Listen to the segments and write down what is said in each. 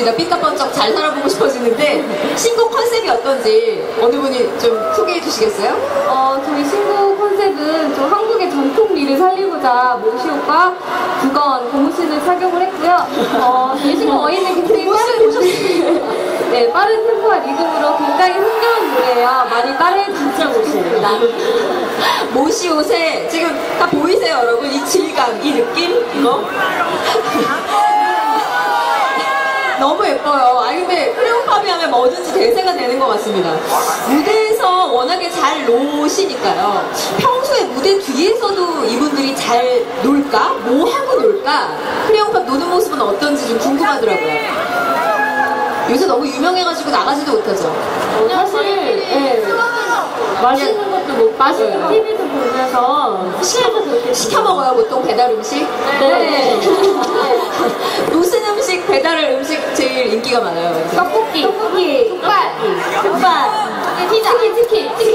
좋습니다. 삐까뻔쩍 잘 살아보고 싶어지는데 신곡 컨셉이 어떤지 어느 분이 좀 소개해 주시겠어요? 어, 저희 신곡 컨셉은 좀 한국의 전통 미를 살리고자 모시옷과 두건 고무신을 착용을 했고요. 어, 저희 신곡 어인은 굉장히 빠른 네, 빠른 템포와 리듬으로 굉장히 흥겨운 노래예요. 많이 따라해 주시면 좋겠습니다. 모시 옷에 지금 다 보이세요, 여러분? 이 질감, 이 느낌? 이거? 너무 예뻐요. 아 근데 크레용팝이 하면 뭐든지 대세가 되는 것 같습니다. 무대에서 워낙에 잘 노시니까요. 평소에 무대 뒤에서도 이분들이 잘 놀까? 뭐 하고 놀까? 크레용팝 노는 모습은 어떤지 좀 궁금하더라고요. 요새 너무 유명해가지고 나가지도 못하죠. 어, 사실, 예. 맛있는 것도 못 맛있는 TV도 보면서 시켜서 그렇게 시켜 먹어요, 보통 배달 음식. 네. 무슨 음식, 배달 음식 제일 인기가 많아요. 떡볶이, 떡볶이, 족발, 족발, 피자, 치킨, 치킨, 치킨.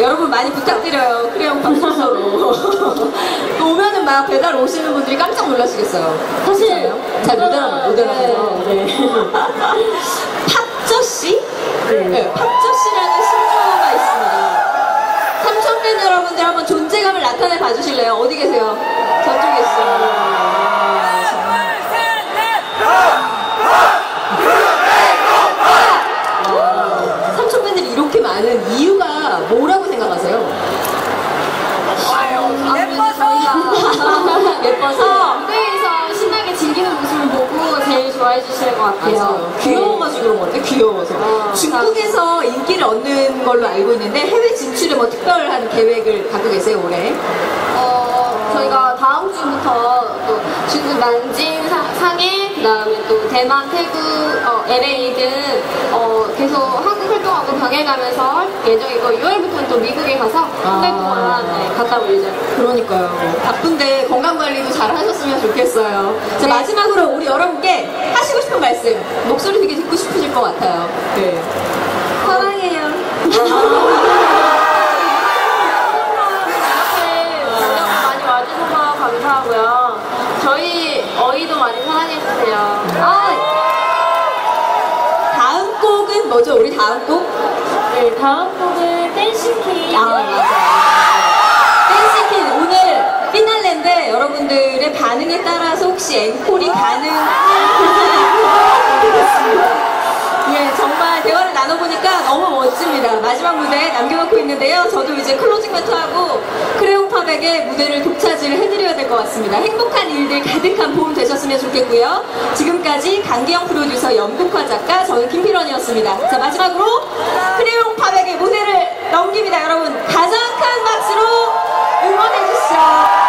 여러분 많이 부탁드려요. 크레용 방송으로. 오면은 막 배달 오시는 분들이 깜짝 놀라시겠어요. 사실 잘못 알아, 못 알아서. 네. 팝저씨? 네. 팝저씨라는 신조어가 있습니다. 삼천팬 여러분들 한번 존재감을 나타내 봐주실래요? 어디 계세요? 저쪽에 있어요. 삼천 팬들이 이렇게 많은 이유가 뭐라고 생각하세요? 예뻐서 예뻐서 무대에서 신나게 즐기는 모습을 보고 제일 좋아해 주실 것 같아요. 맞아요. 귀여워가지고 그런 것 같아요. 귀여워서. 어, 중국에서 인기를 얻는 걸로 알고 있는데 해외 진출에 뭐 특별한 계획을 갖고 계세요 올해? 어, 저희가 다음 주부터 또 중국 난징 사- 상해 그다음에 또 대만 태국 어, LA 등 어, 계속 한국 활동하고 병행하면서 할 예정이고 6월부터는 또 미국에 가서 한달 아. 동안 네, 갔다 올 예정. 그러니까요. 바쁜데 건강 관리도 잘 하셨으면 좋겠어요. 자, 마지막으로 우리 여러분께 하시고 싶은 말씀, 목소리 되게 듣고 싶으실 것 같아요. 네. 사랑해요. 이렇게 많이 와주셔서 감사하고요. 저희 어이도 많이 사랑해주세요. 아, 다음 곡은 뭐죠? 우리 다음 곡? 네, 다음 곡은 댄싱킹. 아. 댄스킨 오늘 피날레인데 여러분들의 반응에 따라서 혹시 앵콜이 가능한 예, 정말 대화를 나눠보니까 너무 멋집니다. 마지막 무대 남겨놓고 있는데요. 저도 이제 클로징 멘트하고 크레용팝에게 무대를 독차지를 해드려야 될 것 같습니다. 행복한 일들 가득한 봄 되셨으면 좋겠고요. 지금까지 강기영 프로듀서 연극화 작가 저는 김필원이었습니다. 자, 마지막으로 무대를 넘깁니다. 여러분, 가장 큰 박수로 응원해 주시죠.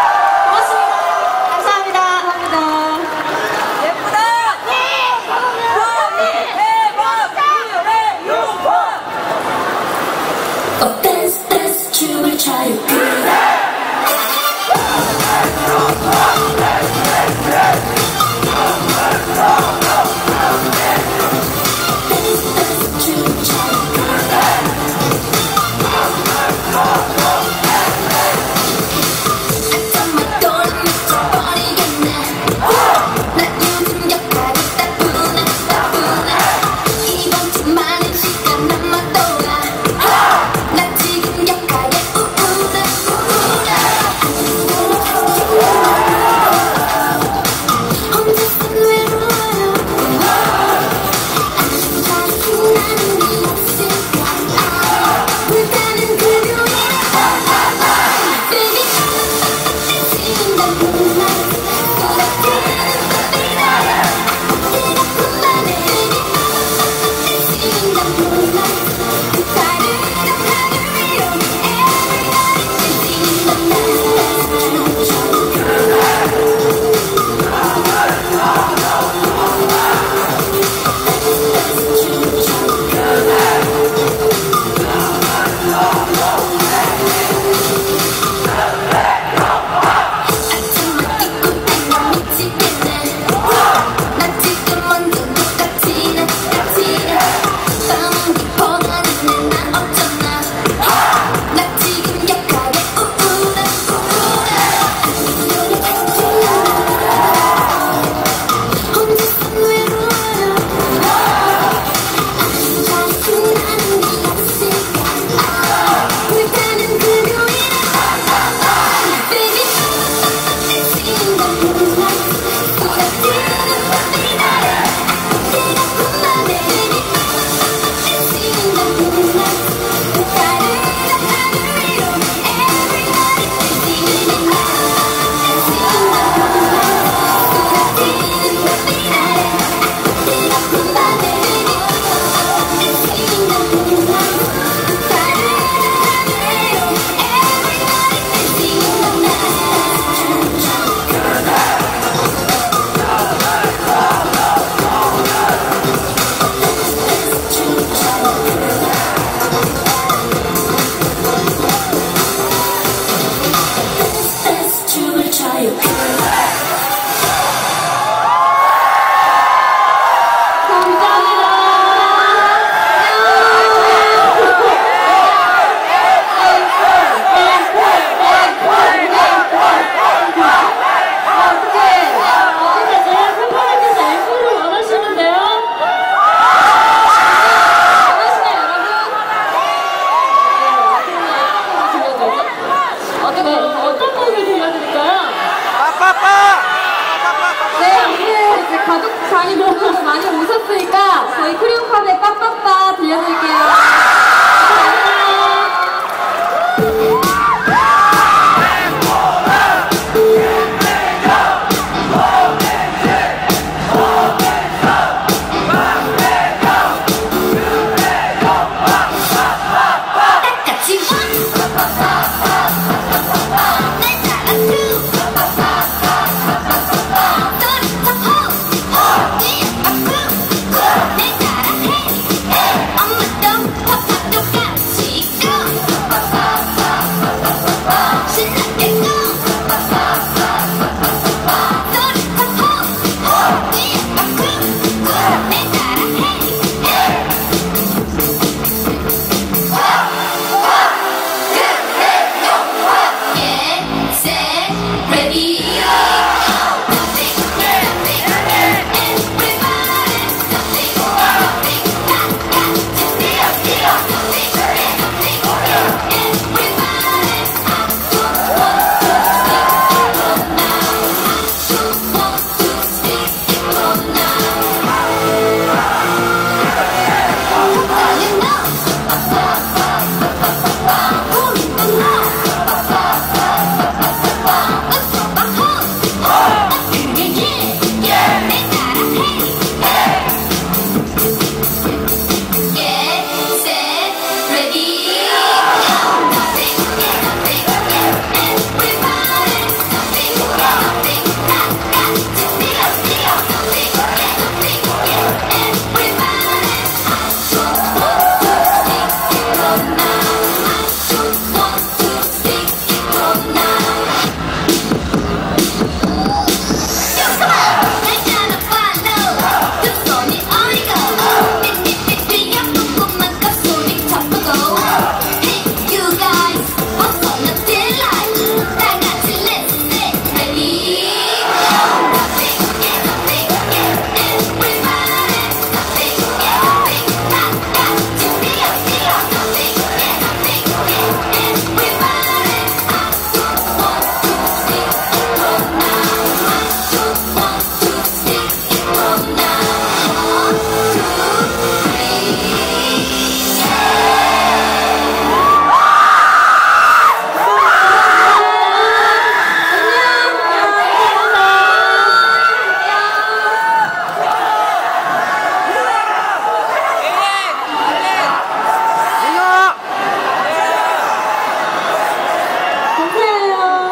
많이 오셨으니까 저희 크리움팝의 빡빡빡